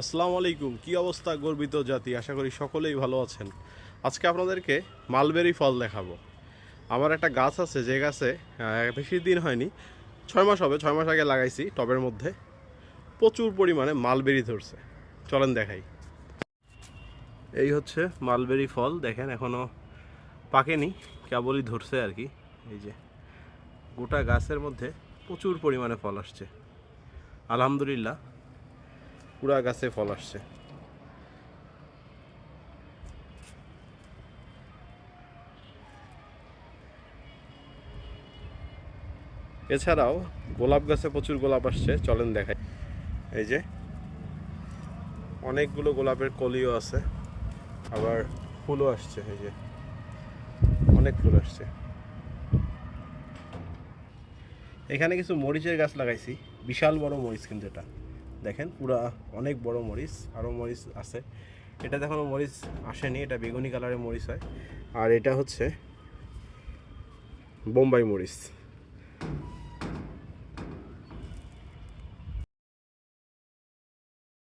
আসসালামু আলাইকুম, কি অবস্থা গর্বিত জাতি? আশা করি সকলেই ভালো আছেন। আজকে আপনাদেরকে মালবেরি ফল দেখাবো। আমার একটা গাছ আছে, যে গাছে বেশি দিন হয়নি, ছয় মাস হবে, ছয় মাস আগে লাগাইছি টবের মধ্যে। প্রচুর পরিমাণে মালবেরি ধরছে। চলেন দেখাই। এই হচ্ছে মালবেরি ফল, দেখেন এখনও পাকেনি, কেবলই ধরছে আর কি। এই যে, গোটা গাছের মধ্যে প্রচুর পরিমাণে ফল আসছে। আলহামদুলিল্লাহ। পুরা গাছে ফল আসছে। এছাড়াও গোলাপ গাছে প্রচুর গোলাপ আসছে, চলেন দেখাই। এই যে, অনেকগুলো গোলাপের কলিও আছে, আবার ফুলও আসছে, এই যে, অনেক ফুল আসছে। এখানে কিছু মরিচের গাছ লাগাইছি, বিশাল বড় মরিচ কিন্তু এটা। দেখেন, পুরা অনেক বড় মরিচ আরও মরিচ আছে। এটা দেখো, মরিচ আসেনি, এটা বেগুনি কালারের মরিচ হয়। আর এটা হচ্ছে বোম্বাই মরিচ।